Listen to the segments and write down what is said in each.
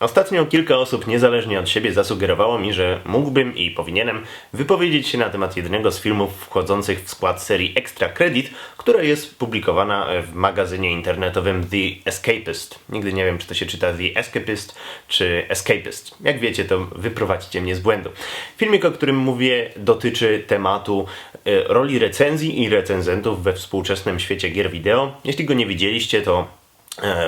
Ostatnio kilka osób niezależnie od siebie zasugerowało mi, że mógłbym i powinienem wypowiedzieć się na temat jednego z filmów wchodzących w skład serii Extra Credit, która jest publikowana w magazynie internetowym The Escapist. Nigdy nie wiem, czy to się czyta The Escapist czy Escapist. Jak wiecie, to wyprowadźcie mnie z błędu. Filmik, o którym mówię, dotyczy tematu e, roli recenzji i recenzentów we współczesnym świecie gier wideo. Jeśli go nie widzieliście, to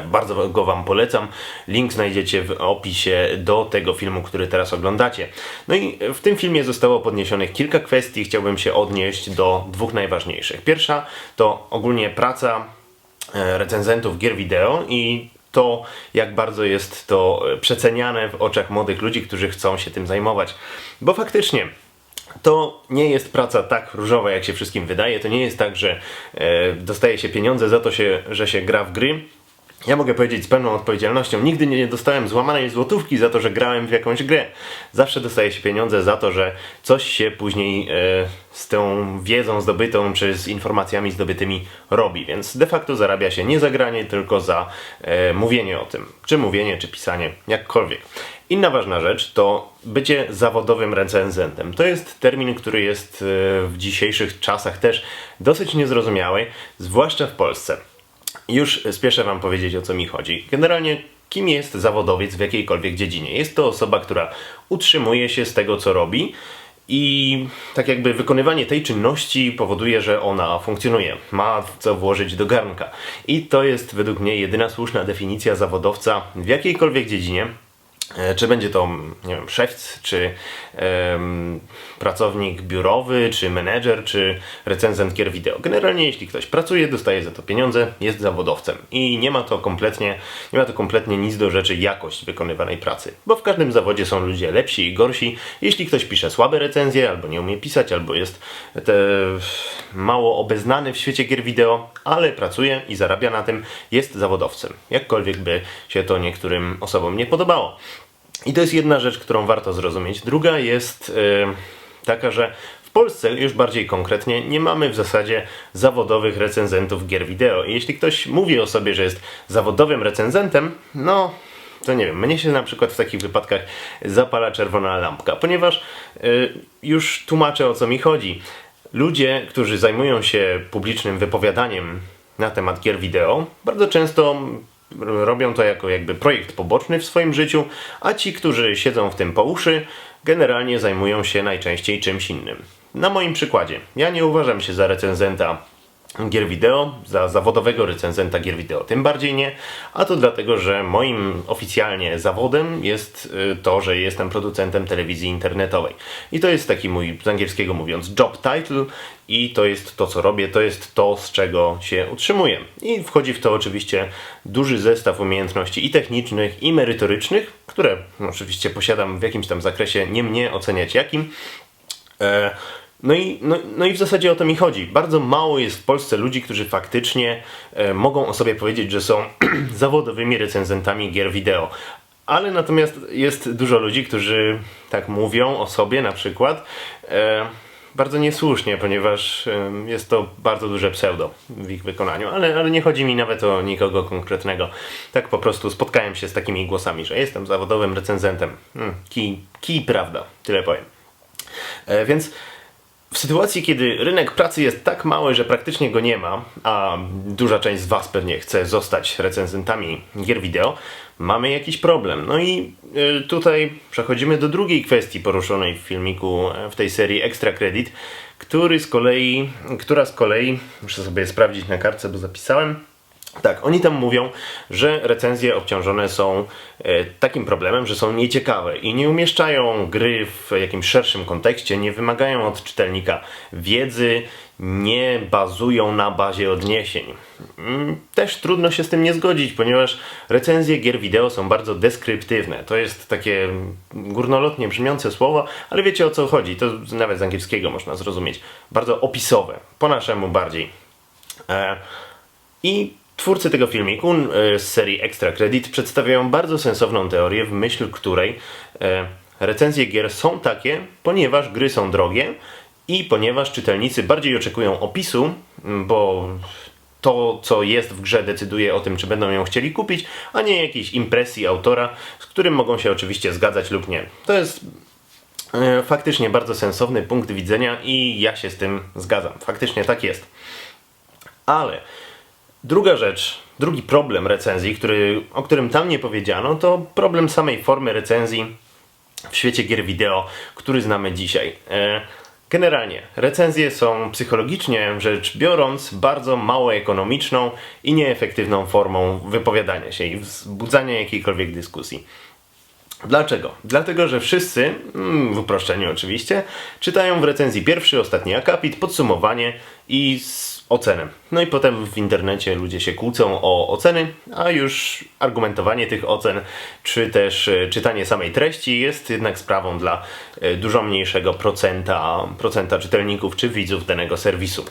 Bardzo go Wam polecam. Link znajdziecie w opisie do tego filmu, który teraz oglądacie. No i w tym filmie zostało podniesionych kilka kwestii. Chciałbym się odnieść do dwóch najważniejszych. Pierwsza to ogólnie praca e, recenzentów gier wideo i to, jak bardzo jest to e, przeceniane w oczach młodych ludzi, którzy chcą się tym zajmować. Bo faktycznie to nie jest praca tak różowa, jak się wszystkim wydaje. To nie jest tak, że e, dostaje się pieniądze za to, się, że się gra w gry. Ja mogę powiedzieć z pełną odpowiedzialnością, nigdy nie dostałem złamanej złotówki za to, że grałem w jakąś grę. Zawsze dostaje się pieniądze za to, że coś się później e, z tą wiedzą zdobytą, czy z informacjami zdobytymi robi. Więc de facto zarabia się nie za granie, tylko za e, mówienie o tym. Czy mówienie, czy pisanie, jakkolwiek. Inna ważna rzecz to bycie zawodowym recenzentem. To jest termin, który jest e, w dzisiejszych czasach też dosyć niezrozumiały, zwłaszcza w Polsce. Już spieszę Wam powiedzieć, o co mi chodzi. Generalnie, kim jest zawodowiec w jakiejkolwiek dziedzinie? Jest to osoba, która utrzymuje się z tego, co robi i tak jakby wykonywanie tej czynności powoduje, że ona funkcjonuje. Ma co włożyć do garnka. I to jest według mnie jedyna słuszna definicja zawodowca w jakiejkolwiek dziedzinie. E, Czy będzie to, nie wiem, szewc, czy em, pracownik biurowy, czy menedżer, czy recenzent gier wideo. Generalnie jeśli ktoś pracuje, dostaje za to pieniądze, jest zawodowcem. I nie ma to kompletnie, nie ma to kompletnie nic do rzeczy jakość wykonywanej pracy. Bo w każdym zawodzie są ludzie lepsi i gorsi. Jeśli ktoś pisze słabe recenzje, albo nie umie pisać, albo jest te, mało obeznany w świecie gier wideo, ale pracuje i zarabia na tym, jest zawodowcem. Jakkolwiek by się to niektórym osobom nie podobało. I to jest jedna rzecz, którą warto zrozumieć. Druga jest e, taka, że w Polsce już bardziej konkretnie nie mamy w zasadzie zawodowych recenzentów gier wideo. I jeśli ktoś mówi o sobie, że jest zawodowym recenzentem, no to nie wiem, mnie się na przykład w takich wypadkach zapala czerwona lampka, ponieważ y, już tłumaczę o co mi chodzi. Ludzie, którzy zajmują się publicznym wypowiadaniem na temat gier wideo, bardzo często robią to jako jakby projekt poboczny w swoim życiu, a ci, którzy siedzą w tym po uszy, generalnie zajmują się najczęściej czymś innym. Na moim przykładzie, ja nie uważam się za recenzenta gier wideo, za zawodowego recenzenta gier wideo, tym bardziej nie, a to dlatego, że moim oficjalnie zawodem jest y, to, że jestem producentem telewizji internetowej. I to jest taki mój, z angielskiego mówiąc, job title i to jest to, co robię, to jest to, z czego się utrzymuję. I wchodzi w to oczywiście duży zestaw umiejętności i technicznych, i merytorycznych, które oczywiście posiadam w jakimś tam zakresie, nie mnie oceniać jakim. No i, no, no i w zasadzie o to mi chodzi. Bardzo mało jest w Polsce ludzi, którzy faktycznie e, mogą o sobie powiedzieć, że są zawodowymi recenzentami gier wideo. Ale natomiast jest dużo ludzi, którzy tak mówią o sobie na przykład. E, bardzo niesłusznie, ponieważ e, jest to bardzo duże pseudo w ich wykonaniu, ale, ale nie chodzi mi nawet o nikogo konkretnego. Tak po prostu spotkałem się z takimi głosami, że jestem zawodowym recenzentem. Hmm, prawda, tyle powiem. E, więc w sytuacji, kiedy rynek pracy jest tak mały, że praktycznie go nie ma, a duża część z Was pewnie chce zostać recenzentami gier wideo, mamy jakiś problem. No i y, tutaj przechodzimy do drugiej kwestii poruszonej w filmiku e, w tej serii Extra Credit, który z kolei, która z kolei, muszę sobie sprawdzić na kartce, bo zapisałem, tak, oni tam mówią, że recenzje obciążone są e, takim problemem, że są nieciekawe i nie umieszczają gry w jakimś szerszym kontekście, nie wymagają od czytelnika wiedzy, nie bazują na bazie odniesień. Mm, Też trudno się z tym nie zgodzić, ponieważ recenzje gier wideo są bardzo deskryptywne. To jest takie górnolotnie brzmiące słowo, ale wiecie o co chodzi. To nawet z angielskiego można zrozumieć. Bardzo opisowe, po naszemu bardziej. E, I twórcy tego filmiku e, z serii Extra Credit przedstawiają bardzo sensowną teorię, w myśl której e, recenzje gier są takie, ponieważ gry są drogie i ponieważ czytelnicy bardziej oczekują opisu, bo to, co jest w grze, decyduje o tym, czy będą ją chcieli kupić, a nie jakiejś impresji autora, z którym mogą się oczywiście zgadzać lub nie. To jest e, faktycznie bardzo sensowny punkt widzenia i ja się z tym zgadzam. Faktycznie tak jest. Ale druga rzecz, drugi problem recenzji, który, o którym tam nie powiedziano, to problem samej formy recenzji w świecie gier wideo, który znamy dzisiaj. E, Generalnie, recenzje są psychologicznie rzecz biorąc bardzo mało ekonomiczną i nieefektywną formą wypowiadania się i wzbudzania jakiejkolwiek dyskusji. Dlaczego? Dlatego, że wszyscy, mm, w uproszczeniu oczywiście, czytają w recenzji pierwszy, ostatni akapit, podsumowanie i ocenę. No i potem w internecie ludzie się kłócą o oceny, a już argumentowanie tych ocen, czy też e, czytanie samej treści jest jednak sprawą dla e, dużo mniejszego procenta, procenta czytelników czy widzów danego serwisu.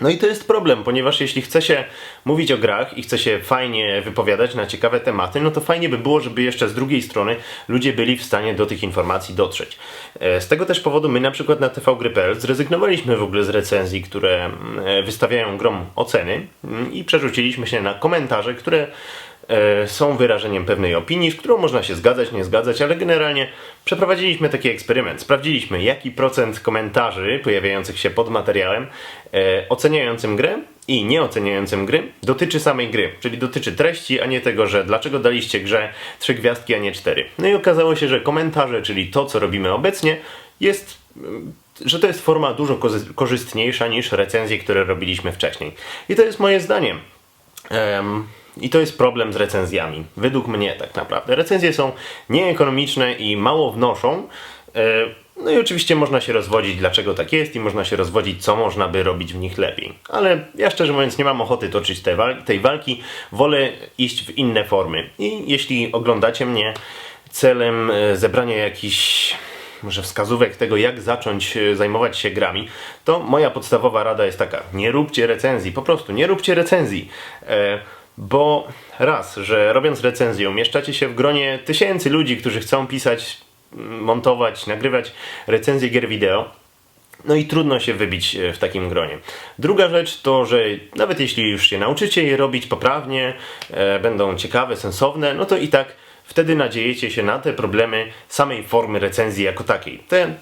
No i to jest problem, ponieważ jeśli chce się mówić o grach i chce się fajnie wypowiadać na ciekawe tematy, no to fajnie by było, żeby jeszcze z drugiej strony ludzie byli w stanie do tych informacji dotrzeć. E, z tego też powodu my na przykład na tvgry.pl zrezygnowaliśmy w ogóle z recenzji, które mm, wystawiają grom oceny mm, i przerzuciliśmy się na komentarze, które E, są wyrażeniem pewnej opinii, z którą można się zgadzać, nie zgadzać, ale generalnie przeprowadziliśmy taki eksperyment. Sprawdziliśmy, jaki procent komentarzy pojawiających się pod materiałem e, oceniającym grę i nieoceniającym gry dotyczy samej gry, czyli dotyczy treści, a nie tego, że dlaczego daliście grze trzy gwiazdki, a nie cztery. No i okazało się, że komentarze, czyli to, co robimy obecnie, jest że to jest forma dużo korzystniejsza niż recenzje, które robiliśmy wcześniej. I to jest moje zdanie. Um, i to jest problem z recenzjami. Według mnie tak naprawdę. Recenzje są nieekonomiczne i mało wnoszą. E, no i oczywiście można się rozwodzić, dlaczego tak jest, i można się rozwodzić, co można by robić w nich lepiej. Ale ja szczerze mówiąc nie mam ochoty toczyć tej, wal tej walki, wolę iść w inne formy. I jeśli oglądacie mnie celem e, zebrania jakichś może wskazówek tego, jak zacząć e, zajmować się grami, to moja podstawowa rada jest taka: nie róbcie recenzji, po prostu nie róbcie recenzji. Bo raz, że robiąc recenzję umieszczacie się w gronie tysięcy ludzi, którzy chcą pisać, montować, nagrywać recenzje gier wideo, no i trudno się wybić e, w takim gronie. Druga rzecz to, że nawet jeśli już się nauczycie je robić poprawnie, e, będą ciekawe, sensowne, no to i tak wtedy nadziejecie się na te problemy samej formy recenzji jako takiej. Te,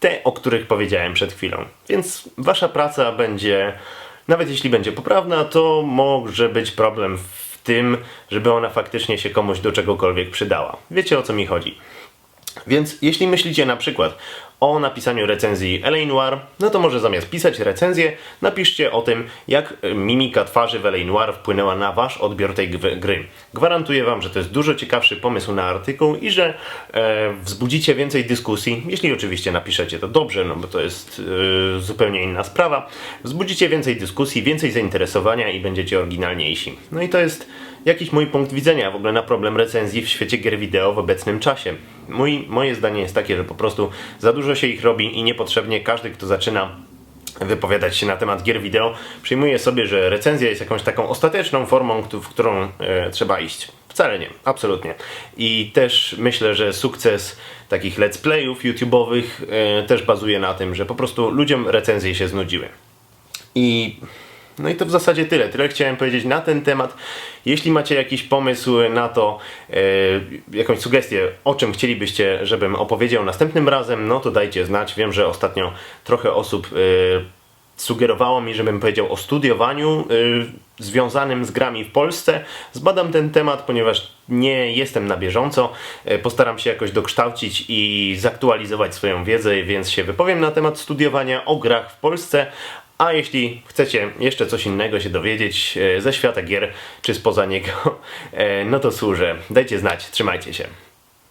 te o których powiedziałem przed chwilą. Więc wasza praca będzie nawet jeśli będzie poprawna, to może być problem w tym, żeby ona faktycznie się komuś do czegokolwiek przydała. Wiecie o co mi chodzi. Więc jeśli myślicie na przykład o napisaniu recenzji LA Noir, no to może zamiast pisać recenzję, napiszcie o tym, jak mimika twarzy w LA Noir wpłynęła na wasz odbiór tej gry. Gwarantuję wam, że to jest dużo ciekawszy pomysł na artykuł i że e, wzbudzicie więcej dyskusji, jeśli oczywiście napiszecie to dobrze, no bo to jest e, zupełnie inna sprawa. Wzbudzicie więcej dyskusji, więcej zainteresowania i będziecie oryginalniejsi. No i to jest jakiś mój punkt widzenia w ogóle na problem recenzji w świecie gier wideo w obecnym czasie. Mój, moje zdanie jest takie, że po prostu za dużo się ich robi i niepotrzebnie każdy, kto zaczyna wypowiadać się na temat gier wideo, przyjmuje sobie, że recenzja jest jakąś taką ostateczną formą, w którą e, trzeba iść. Wcale nie, absolutnie. I też myślę, że sukces takich let's playów YouTube'owych e, też bazuje na tym, że po prostu ludziom recenzje się znudziły. I no i to w zasadzie tyle. Tyle chciałem powiedzieć na ten temat. Jeśli macie jakiś pomysł na to, e, jakąś sugestię, o czym chcielibyście, żebym opowiedział następnym razem, no to dajcie znać. Wiem, że ostatnio trochę osób e, sugerowało mi, żebym powiedział o studiowaniu y, związanym z grami w Polsce. Zbadam ten temat, ponieważ nie jestem na bieżąco. Postaram się jakoś dokształcić i zaktualizować swoją wiedzę, więc się wypowiem na temat studiowania o grach w Polsce. A jeśli chcecie jeszcze coś innego się dowiedzieć e, ze świata gier czy spoza niego, e, no to służę. Dajcie znać, trzymajcie się.